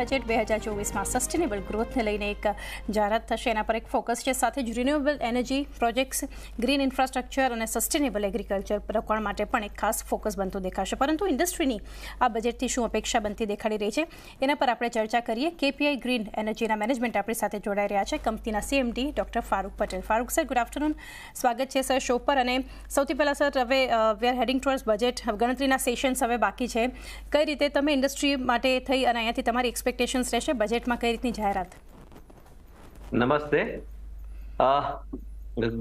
Budget બે હજાર ચોવીસમાં સસ્ટેનેબલ ગ્રોથને લઈને એક જાહેરાત થશે. એના પર એક ફોકસ છે. સાથે જ renewable energy projects green infrastructure અને સસ્ટેનેબલ એગ્રીકલ્ચર રોકાણ માટે પણ એક ખાસ ફોકસ બનતું દેખાશે. પરંતુ ઇન્ડસ્ટ્રીની આ બજેટથી શું અપેક્ષા બનતી દેખાડી રહી છે? એના પર આપણે ચર્ચા કરીએ. કેપીઆઈ ગ્રીન એનર્જીના મેનેજમેન્ટ આપણી સાથે જોડાઈ રહ્યા છે. કંપનીના CMD doctor Farooq Patel. Farooq sir good afternoon સ્વાગત છે સર શો પર. અને સૌથી પહેલાં સર, હવે we are heading towards budget ગણતરીના સેશન્સ હવે બાકી છે. કઈ રીતે તમે ઇન્ડસ્ટ્રી માટે થઈ અને અહીંયાથી તમારી એક્સપેક્ટેશન્સ રહેશે બજેટમાં કઈ રીતની જાહેરાત? નમસ્તે.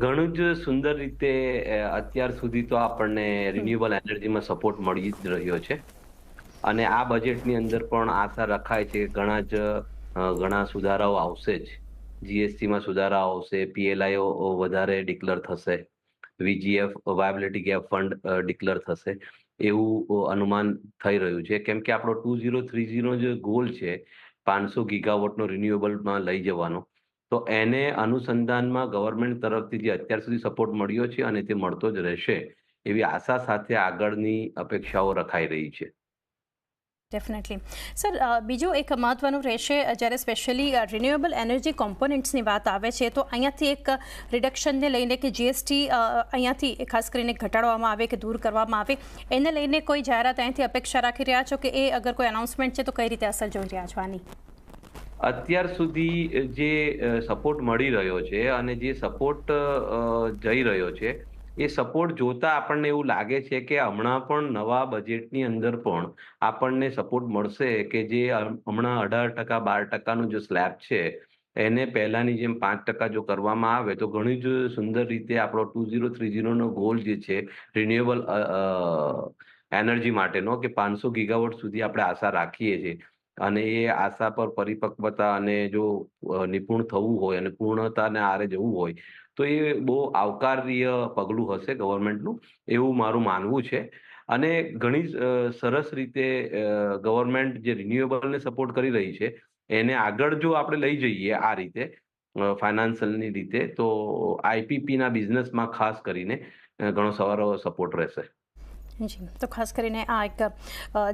ઘણું જ સુંદર રીતે અત્યાર સુધી તો આપણને રિન્યુએબલ એનર્જીમાં સપોર્ટ મળી જ રહ્યો છે. અને આ બજેટની અંદર પણ આશા રખાય છે ઘણા જ ઘણા સુધારાઓ આવશે જ. જીએસટીમાં સુધારા આવશે પીએલઆઈઓ વધારે ડિક્લેર થશે. VGF viability gap fund declare થશે. એવું અનુમાન થઈ રહ્યું છે. કેમ કે આપણો ટુ ઝીરો થ્રી ઝીરો જે ગોલ છે, પાંચસો ગીગાવોટનો રિન્યુએબલમાં લઈ જવાનો. તો એને અનુસંધાનમાં ગવર્મેન્ટ તરફથી જે અત્યાર સુધી સપોર્ટ મળ્યો છે અને તે મળતો જ રહેશે, એવી આશા સાથે આગળની અપેક્ષાઓ રખાઈ રહી છે. ડેફિનેટલી સર બીજું એક મહત્વનું રહેશે જ્યારે સ્પેશિયલી રિન્યુએબલ એનર્જી કોમ્પોનન્ટ્સની વાત આવે છે, તો અહીંયાથી એક રિડક્શનને લઈને કે જીએસટી અહીંયાથી ખાસ કરીને ઘટાડવામાં આવે કે દૂર કરવામાં આવે, એને લઈને કોઈ જાહેરાત અહીંથી અપેક્ષા રાખી રહ્યા છો કે એ અગર કોઈ અનાઉન્સમેન્ટ છે, તો કઈ રીતે અસર જોઈ રહ્યા છો આની? અત્યાર સુધી જે સપોર્ટ મળી રહ્યો છે અને જે સપોર્ટ જઈ રહ્યો છે એ સપોર્ટ જોતા આપણને એવું લાગે છે કે હમણાં પણ નવા બજેટની અંદર પણ આપણને સપોર્ટ મળશે કે જે હમણાં અઢાર ટકા, બાર ટકાનું જે સ્લેબ છે, એને પહેલાની જેમ પાંચ ટકા જો કરવામાં આવે તો ઘણી જ સુંદર રીતે આપણો ટુ ઝીરો થ્રી ઝીરોનો ગોલ જે છે રિન્યુએબલ એનર્જી માટેનો કે પાંચસો ગીગાવોટ સુધી આપણે આશા રાખીએ છીએ. અને એ આશા પર પરિપક્વતા અને જો નિપુણ થવું હોય અને પૂર્ણતાને આરે જવું હોય તો એ બહુ આવકાર્ય પગલું હશે ગવર્મેન્ટનું, એવું મારું માનવું છે. અને ઘણી સરસ રીતે ગવર્મેન્ટ જે રિન્યુએબલને સપોર્ટ કરી રહી છે, એને આગળ જો આપણે લઈ જઈએ આ રીતે ફાઇનાન્શિયલની રીતે, તો આઈપીપીના બિઝનેસમાં ખાસ કરીને ઘણો સારો સપોર્ટ રહેશે. જી. તો ખાસ કરીને આ એક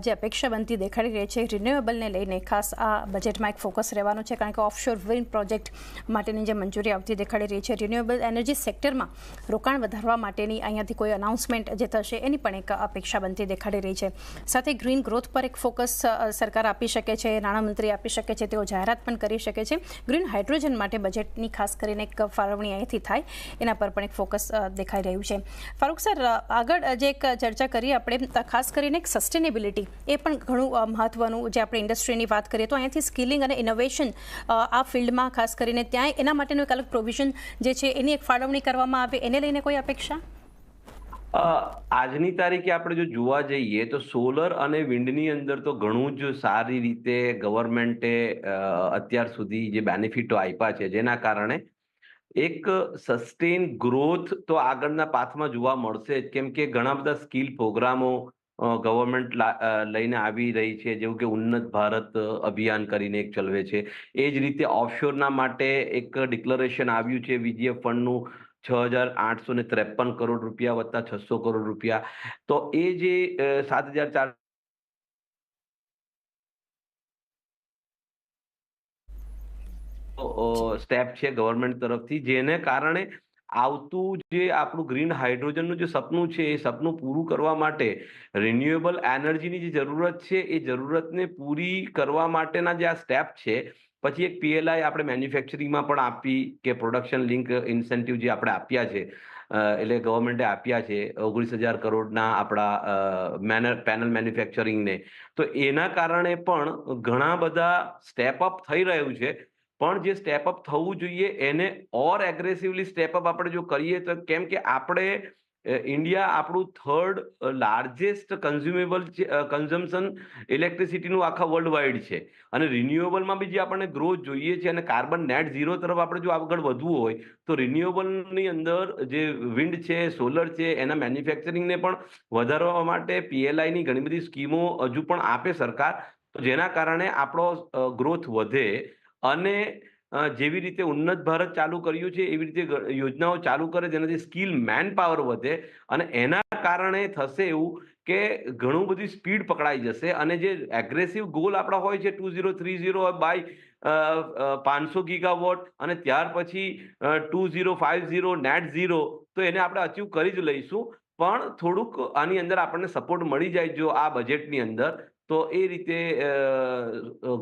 જે અપેક્ષા બનતી દેખાડી રહી છે રિન્યુએબલને લઈને, ખાસ આ બજેટમાં એક ફોકસ રહેવાનું છે કારણ કે ઓફશોર વિન્ડ પ્રોજેક્ટ માટેની જે મંજૂરી આવતી દેખાડી રહી છે રિન્યુએબલ એનર્જી સેક્ટરમાં રોકાણ વધારવા માટેની અહીંયાથી કોઈ અનાઉન્સમેન્ટ જે થશે એની પણ એક અપેક્ષા બનતી દેખાડી રહી છે. સાથે ગ્રીન ગ્રોથ પર એક ફોકસ સરકાર આપી શકે છે, નાણામંત્રી આપી શકે છે, તેઓ જાહેરાત પણ કરી શકે છે. ગ્રીન હાઇડ્રોજન માટે બજેટની ખાસ કરીને એક ફાળવણી અહીંથી થાય એના પર પણ એક ફોકસ દેખાઈ રહ્યું છે. ફારૂક સર આગળ જે એક ચર્ચા કરીએ. આપણે ખાસ કરીને એક સસ્ટેનેબિલિટી એ પણ ઘણું મહત્વનું જે આપણે ઇન્ડસ્ટ્રીની વાત કરીએ તો અહીંયાથી સ્કિલિંગ અને ઇનોવેશન આ ફિલ્ડમાં ખાસ કરીને ત્યાં એના માટેનું એક અલગ પ્રોવિઝન જે છે એની એક ફાળવણી કરવામાં આવે. એને લઈને કોઈ અપેક્ષા? આજની તારીખે આપણે જો જોવા જઈએ તો સોલર અને વિન્ડની અંદર તો ઘણું જ સારી રીતે ગવર્મેન્ટે અત્યાર સુધી જે બેનિફિટો આપ્યા છે જેના કારણે એક સસ્ટેન ગ્રોથ તો આગળના પાથમાં જોવા મળશે કેમ કે ઘણા બધા સ્કિલ પ્રોગ્રામો ગવર્મેન્ટ લઈને આવી રહી છે. જેવું કે ઉન્નત ભારત અભિયાન કરીને એક ચલવે છે. એ જ રીતે ઓફશોરના માટે એક ડિક્લેરેશન આવ્યું છે. વીજીએફ ફંડનું છ હજાર આઠસો ને ત્રેપન કરોડ રૂપિયા વત્તા છસો કરોડ રૂપિયા. તો એ જે સાત હજાર ચાર સ્ટેપ છે ગવર્મેન્ટ તરફથી, જેને કારણે આવતું જે આપણું ગ્રીન હાઇડ્રોજનનું જે સપનું છે, એ સપનું પૂરું કરવા માટે રિન્યુએબલ એનર્જીની જે જરૂરત છે, એ જરૂરતને પૂરી કરવા માટેના જે આ સ્ટેપ છે, પછી એક પીએલઆઈ આપણે મેન્યુફેક્ચરિંગમાં પણ આપી કે પ્રોડક્શન લિંક ઇન્સેન્ટિવ જે આપણે આપ્યા છે એટલે ગવર્મેન્ટે આપ્યા છે, ઓગણીસ હજાર કરોડના આપણા મેનર પેનલ મેન્યુફેક્ચરિંગને તો એના કારણે પણ ઘણા બધા સ્ટેપ અપ થઈ રહ્યું છે. પણ જે સ્ટેપ અપ થવું જોઈએ, એને ઓર એગ્રેસિવલી સ્ટેપ અપ આપણે જો કરીએ તો કેમ કે આપણે ઇન્ડિયા આપણું થર્ડ લાર્જેસ્ટ કન્ઝ્યુમેબલ કન્ઝમ્પશન ઇલેક્ટ્રિસિટીનું આખા વર્લ્ડ વાઇડ છે. અને રિન્યુએબલમાં બી જે આપણને ગ્રોથ જોઈએ છે અને કાર્બન નેટ ઝીરો તરફ આપણે જો આગળ વધવું હોય, તો રિન્યુએબલની અંદર જે વિન્ડ છે સોલર છે, એના મેન્યુફેક્ચરિંગને પણ વધારવા માટે પીએલઆઈની ઘણી બધી સ્કીમો હજુ પણ આપે સરકાર. તો જેના કારણે આપણો ગ્રોથ વધે અને જેવી રીતે ઉન્નત ભારત ચાલુ કર્યું છે, એવી રીતે યોજનાઓ ચાલુ કરે, જેનાથી સ્કિલ મેન પાવર વધે અને એના કારણે થશે એવું કે ઘણું બધી સ્પીડ પકડાઈ જશે અને જે એગ્રેસિવ ગોલ આપણા હોય છે two zero three zero by પાંચસો ગીગાવોટ અને ત્યાર પછી two zero five zero net zero તો એને આપણે અચીવ કરી જ લઈશું. પણ થોડુંક આની અંદર આપણને સપોર્ટ મળી જાય જો આ બજેટની અંદર. તો એ રીતે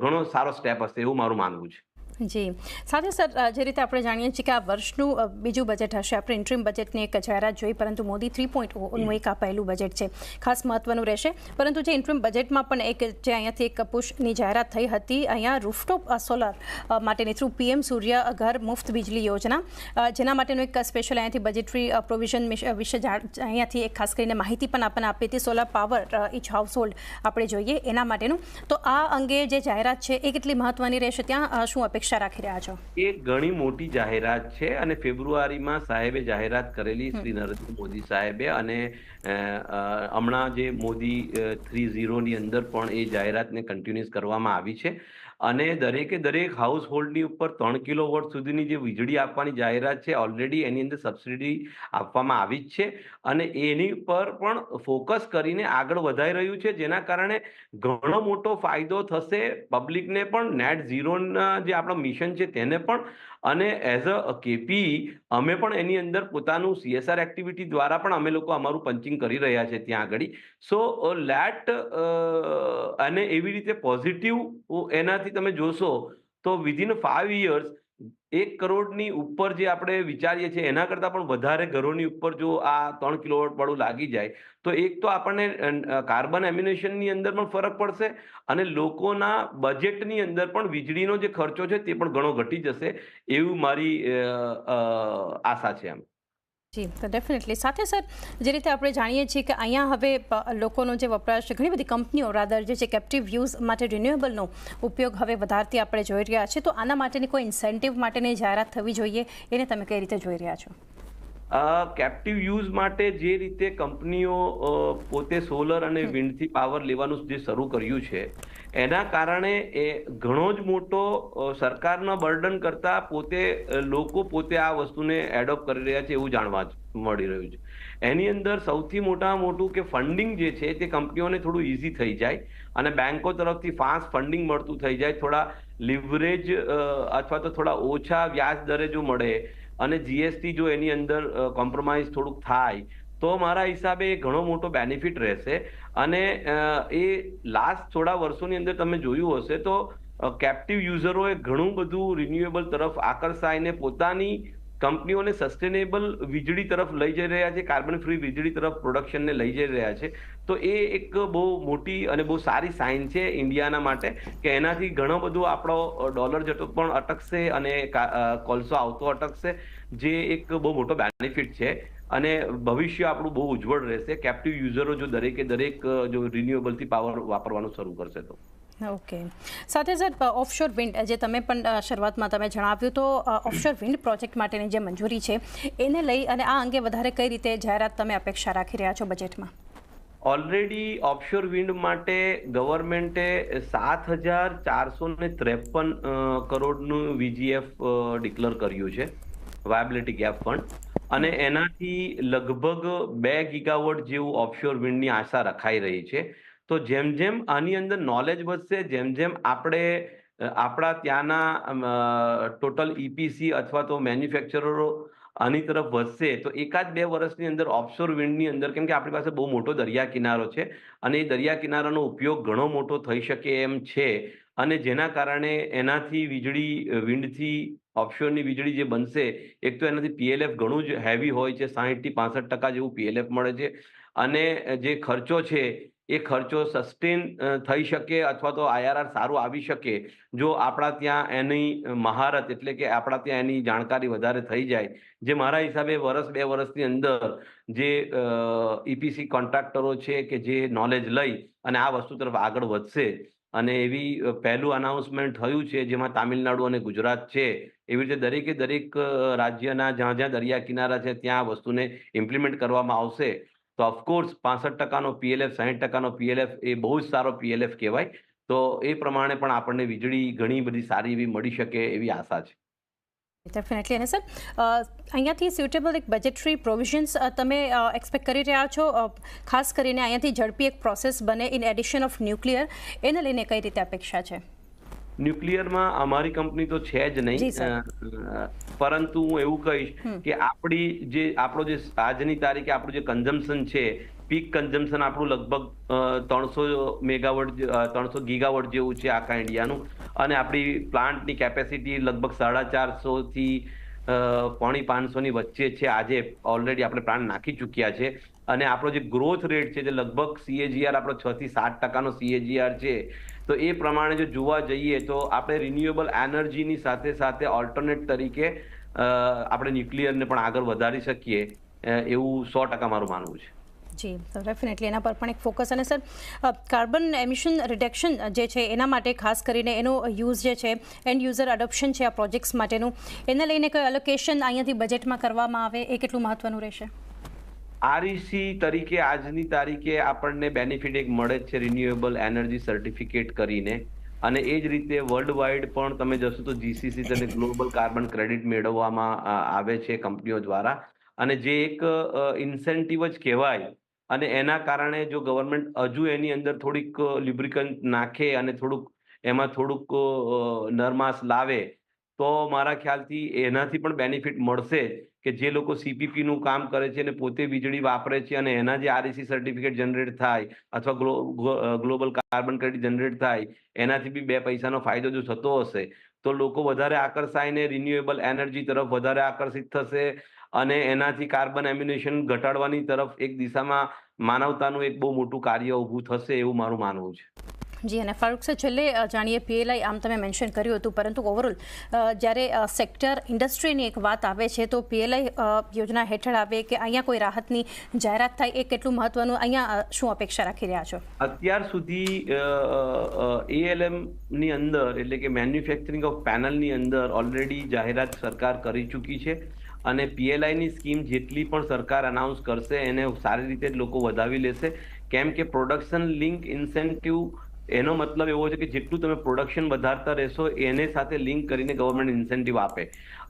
ઘણો સારો સ્ટેપ હશે એવું મારું માનવું છે. જી. સાથે સર જે રીતે આપણે જાણીએ છીએ કે આ વર્ષનું બીજું બજેટ હશે, આપણે ઇન્ટ્રીમ બજેટની એક જાહેરાત જોઈ, પરંતુ મોદી થ્રી પોઈન્ટ ઓનું એક આ પહેલું બજેટ છે. ખાસ મહત્વનું રહેશે. પરંતુ જે ઇન્ટ્રીમ બજેટમાં પણ એક, જે અહીંયાથી એક પુશની જાહેરાત થઈ હતી, અહીંયા રૂફટોપ સોલર માટેની થ્રુ પીએમ સૂર્ય ઘર મુફ્ત વીજળી યોજના જેના માટેનું એક સ્પેશિયલ અહીંયાથી બજેટરી પ્રોવિઝન વિશે અહીંયાથી એક ખાસ કરીને માહિતી પણ આપણને આપી હતી. Solar power each household આપણે જોઈએ એના માટેનું. તો આ અંગે જે જાહેરાત છે, એ કેટલી મહત્વની રહેશે ત્યાં? શું અપેક્ષા રાખી રહ્યા છો? એ ઘણી મોટી જાહેરાત છે અને ફેબ્રુઆરીમાં સાહેબે જાહેરાત કરેલી શ્રી નરેન્દ્ર મોદી સાહેબે અને હમણાં જે મોદી થ્રી ઝીરોની અંદર પણ એ જાહેરાતને કન્ટિન્યુઅસ કરવામાં આવી છે. અને દરેકે દરેક હાઉસ હોલ્ડની ઉપર ત્રણ કિલો વોટ સુધીની જે વીજળી આપવાની જાહેરાત છે ઓલરેડી એની અંદર સબસિડી આપવામાં આવી જ છે અને એની પર પણ ફોકસ કરીને આગળ વધાઈ રહ્યું છે, જેના કારણે ઘણો મોટો ફાયદો થશે પબ્લિકને પણ. નેટ ઝીરોના જે આપણો મિશન છે, તેને પણ અને એઝ અ કેપી અમે પણ એની અંદર પોતાનું સીએસઆર એક્ટિવિટી દ્વારા પણ અમે લોકો અમારું પંચિંગ કરી રહ્યા છે ત્યાં આગળ. સો લેટ અને એવી રીતે પોઝિટિવ એનાથી તમે જોશો તો વિધિન ફાઈવ ઇયર્સ એક કરોડની ઉપર જે આપણે વિચારીએ છીએ, એના કરતાં પણ વધારે ઘરોની ઉપર જો આ ત્રણ કિલોવોટ વાળું લાગી જાય, તો એક તો આપણને કાર્બન એમ્યુનેશનની અંદર પણ ફરક પડશે અને લોકોના બજેટની અંદર પણ વીજળીનો જે ખર્ચો છે તે પણ ઘણો ઘટી જશે એવું મારી આશા છે એમ. જી, તો ડેફિનેટલી સાથે સર, જે રીતે આપણે જાણીએ છીએ કે અહીંયા હવે લોકોનો જે વપરાશ છે, ઘણી બધી કંપનીઓ રાદર જે છે કેપ્ટિવ યુઝ માટે રિન્યુએબલનો ઉપયોગ હવે વધારતી આપણે જોઈ રહ્યા છીએ તો આના માટેની કોઈ ઇન્સેન્ટિવ માટેની જાહેરાત થવી જોઈએ? એને તમે કઈ રીતે જોઈ રહ્યા છો? કેપ્ટિવ યુઝ માટે જે રીતે કંપનીઓ પોતે સોલર અને વિન્ડથી પાવર લેવાનું જે શરૂ કર્યું છે એના કારણે એ ઘણો જ મોટો સરકારનો બર્ડન કરતા પોતે લોકો પોતે આ વસ્તુને એડોપ્ટ કરી રહ્યા છે એવું જાણવા મળી રહ્યું છે. એની અંદર સૌથી મોટામાં મોટું કે ફંડિંગ જે છે તે કંપનીઓને થોડું ઇઝી થઈ જાય અને બેંકો તરફથી ફાસ્ટ ફંડિંગ મળતું થઈ જાય થોડા લિવરેજ અથવા તો થોડા ઓછા વ્યાજ દરે જો મળે અને જીએસટી જો એની અંદર કોમ્પ્રોમાઇઝ થોડુંક થાય, તો મારા હિસાબે એ ઘણો મોટો બેનિફિટ રહેશે. અને એ લાસ્ટ થોડા વર્ષોની અંદર તમે જોયું હશે તો કેપ્ટિવ યુઝરોએ ઘણું બધું રિન્યુએબલ તરફ આકર્ષાઈને પોતાની કંપનીઓને સસ્ટેનેબલ વીજળી તરફ લઈ જઈ રહ્યા છે કાર્બન ફ્રી વીજળી તરફ પ્રોડક્શનને લઈ જઈ રહ્યા છે. તો એ એક બહુ મોટી અને બહુ સારી સાઇન છે ઇન્ડિયાના માટે કે એનાથી ઘણો બધો આપણો ડોલર જતો પણ અટકશે અને કોલસો આવતો અટકશે, જે એક બહુ મોટો બેનિફિટ છે. અને ભવિષ્ય આપણું બહુ ઉજ્જવળ રહેશે કેપ્ટિવ યુઝરો જો દરેકે દરેક જો રિન્યુએબલથી પાવર વાપરવાનું શરૂ કરશે તો. ઓકે સાથે સર ઓફશોર વિન્ડ જે તમે પણ શરૂઆતમાં તમે જણાવ્યું, તો ઓફશોર વિન્ડ પ્રોજેક્ટ માટેની જે મંજૂરી છે, એને લઈ અને આ અંગે વધારે કઈ રીતે જાહેરાત તમે અપેક્ષા રાખી રહ્યા છો બજેટમાં ઓલરેડી ઓફશોર વિન્ડ માટે ગવર્મેન્ટે સાત હજાર ચારસો ને ત્રેપન કરોડનું વીજીએફ ડિક્લેર કર્યું છે વાયબિલિટી ગેપ ફંડ અને એનાથી લગભગ બે ગીગાવોટ જેવું ઓફશોર વિન્ડની આશા રખાઈ રહી છે. તો જેમ જેમ આની અંદર નોલેજ વધશે, જેમ જેમ આપણે આપણા ત્યાંના ટોટલ ઈપીસી અથવા તો મેન્યુફેક્ચરરો આની તરફ વધશે, તો એકાદ બે વર્ષની અંદર ઓફશોર વિન્ડની અંદર, કેમ કે આપણી પાસે બહુ મોટો દરિયા કિનારો છે, અને એ દરિયા કિનારાનો ઉપયોગ ઘણો મોટો થઈ શકે એમ છે, અને જેના કારણે એનાથી વીજળી વિન્ડથી ઓફશોરની વીજળી જે બનશે, એક તો એનાથી પીએલએફ ઘણું જ હેવી હોય છે સાહીઠથી પાસઠ ટકા જેવું પીએલએફ મળે છે, અને જે ખર્ચો છે એ ખર્ચો સસ્ટેન થઈ શકે અથવા તો આઈઆરઆર સારું આવી શકે. જો આપણા ત્યાં એની મહારત એટલે કે આપણા ત્યાં એની જાણકારી વધારે થઈ જાય. જે મારા હિસાબે વર્ષ બે વર્ષની અંદર જે ઈપીસી કોન્ટ્રાક્ટરો છે કે જે નોલેજ લઈ અને આ વસ્તુ તરફ આગળ વધશે અને એવી પહેલું અનાઉન્સમેન્ટ થયું છે જેમાં તામિલનાડુ અને ગુજરાત છે. એવી રીતે દરેકે દરેક રાજ્યના જ્યાં જ્યાં દરિયા કિનારા છે ત્યાં વસ્તુને ઇમ્પ્લિમેન્ટ કરવામાં આવશે. તો ઓફકોર્સ પાસઠ ટકાનો પીએલએફ સાહીઠ ટકાનો પીએલએફ એ બહુ જ સારો પીએલએફ કહેવાય. તો એ પ્રમાણે પણ આપણને વીજળી ઘણી બધી સારી એવી મળી શકે એવી આશા છે. ડેફિનેટલી અને સર અહીંયાથી સ્યુટેબલ એક બજેટરી પ્રોવિઝન્સ તમે એક્સપેક્ટ કરી રહ્યા છો. ખાસ કરીને અહીંયાથી ઝડપી એક પ્રોસેસ બને ઇન એડિશન ઓફ ન્યુક્લિયર એને લઈને કઈ રીતે અપેક્ષા છે? ન્યુક્લિયરમાં અમારી કંપની તો છે જ નહીં. પરંતુ હું એવું કહીશ કે આપણી જે આપણો જે આજની તારીખે આપણું જે કન્ઝમ્પશન છે પીક કન્ઝમ્પશન આપણું લગભગ ત્રણસો મેગાવોટ ત્રણસો ગીગાવોટ જેવું છે આખા ઇન્ડિયાનું. અને આપણી પ્લાન્ટની કેપેસિટી લગભગ સાડા ચારસોથી પોણી પાંચસો ની વચ્ચે છે. આજે ઓલરેડી આપણે પ્લાન્ટ નાખી ચૂક્યા છે. અને આપણો જે ગ્રોથ રેટ છે જે લગભગ સીએજીઆર આપણો છ થી સાત ટકાનો સીએજીઆર છે તો એ પ્રમાણે જો જોવા જઈએ તો આપણે રિન્યુએબલ એનર્જીની સાથે સાથે ઓલ્ટરનેટ તરીકે આપણે ન્યુક્લિયરને પણ આગળ વધારી શકીએ એવું સો ટકા મારું માનવું છે. જી ડેફિનેટલી એના પર પણ એક ફોકસ અને સર કાર્બન એમિશન રિડક્શન જે છે એના માટે ખાસ કરીને એનો યુઝ જે છે એન્ડ યુઝર અડોપ્શન છે આ પ્રોજેક્ટ્સ માટેનું, એને લઈને કોઈ અલોકેશન અહીંયાથી બજેટમાં કરવામાં આવે, એ કેટલું મહત્વનું રહેશે? આરઈસી તરીકે આજની તારીખે આપણને બેનિફિટ એક મળે જ છે રિન્યુએબલ એનર્જી સર્ટિફિકેટ કરીને. અને એ જ રીતે વર્લ્ડ વાઇડ પણ તમે જશો તો જીસીસી અને ગ્લોબલ કાર્બન ક્રેડિટ મેળવવામાં આવે છે કંપનીઓ દ્વારા. અને જે એક ઇન્સેન્ટિવ જ કહેવાય. અને એના કારણે જો ગવર્મેન્ટ હજુ એની અંદર થોડીક લ્યુબ્રિકન્ટ નાખે અને થોડુંક, એમાં થોડુંક નરમાસ લાવે તો મારા ખ્યાલથી એનાથી પણ બેનિફિટ મળશે કે જે લોકો સીપીપીનું કામ કરે છે અને પોતે વીજળી વાપરે છે અને એના જે આરએસી સર્ટિફિકેટ જનરેટ થાય અથવા ગ્લોબલ કાર્બન ક્રેડિટ જનરેટ થાય, એનાથી બી બે પૈસાનો ફાયદો જો થતો હશે, તો લોકો વધારે આકર્ષાઈને રિન્યુએબલ એનર્જી તરફ વધારે આકર્ષિત થશે અને એનાથી કાર્બન એમ્યુનેશન ઘટાડવાની તરફ એક દિશામાં માનવતાનું એક બહુ મોટું કાર્ય ઊભું થશે એવું મારું માનવું છે. જી, અને ફારૂક સર છેલ્લે જાણીએ પીએલઆઈ, આમ તમે મેન્શન કર્યું હતું, પરંતુ ઓવરઓલ જ્યારે સેક્ટર ઇન્ડસ્ટ્રીની એક વાત આવે છે, તો પીએલઆઈ યોજના હેઠળ આવે કે અહીંયા કોઈ રાહતની જાહેરાત થાય, એ કેટલું મહત્વનું, અહીંયા શું અપેક્ષા રાખી રહ્યા છો? અત્યાર સુધી એએલએમની અંદર, એટલે કે મેન્યુફેક્ચરિંગ ઓફ પેનલની અંદર ઓલરેડી જાહેરાત સરકાર કરી ચૂકી છે, અને પીએલઆઈની સ્કીમ જેટલી પણ સરકાર અનાઉન્સ કરશે, એને સારી રીતે લોકો વધાવી લેશે. કેમ કે પ્રોડક્શન લિંક ઇન્સેન્ટિવ એનો મતલબ એવો છે કે જેટલું તમે પ્રોડક્શન વધારતા રહેશો, એને સાથે લિંક કરીને ગવર્મેન્ટ ઇન્સેન્ટિવ આપે.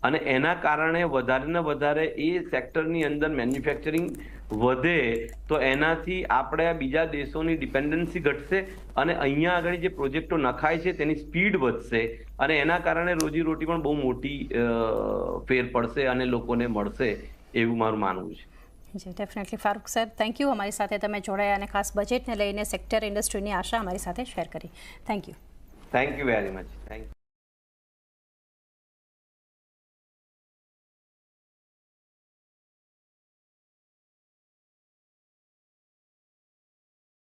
અને એના કારણે વધારે ને વધારે એ સેક્ટરની અંદર મેન્યુફેક્ચરિંગ વધે, તો એનાથી આપણે બીજા દેશોની ડિપેન્ડન્સી ઘટશે અને અહીંયા આગળ જે પ્રોજેક્ટો નખાય છે તેની સ્પીડ વધશે અને એના કારણે રોજીરોટી પણ બહુ મોટી ફેર પડશે અને લોકોને મળશે એવું મારું માનવું છે. જી definitely Farooq sir thank you અમારી સાથે તમે જોડાયા અને ખાસ બજેટને લઈને સેક્ટર ઇન્ડસ્ટ્રીની આશા અમારી સાથે શેર કરી. Thank you thank you very much thank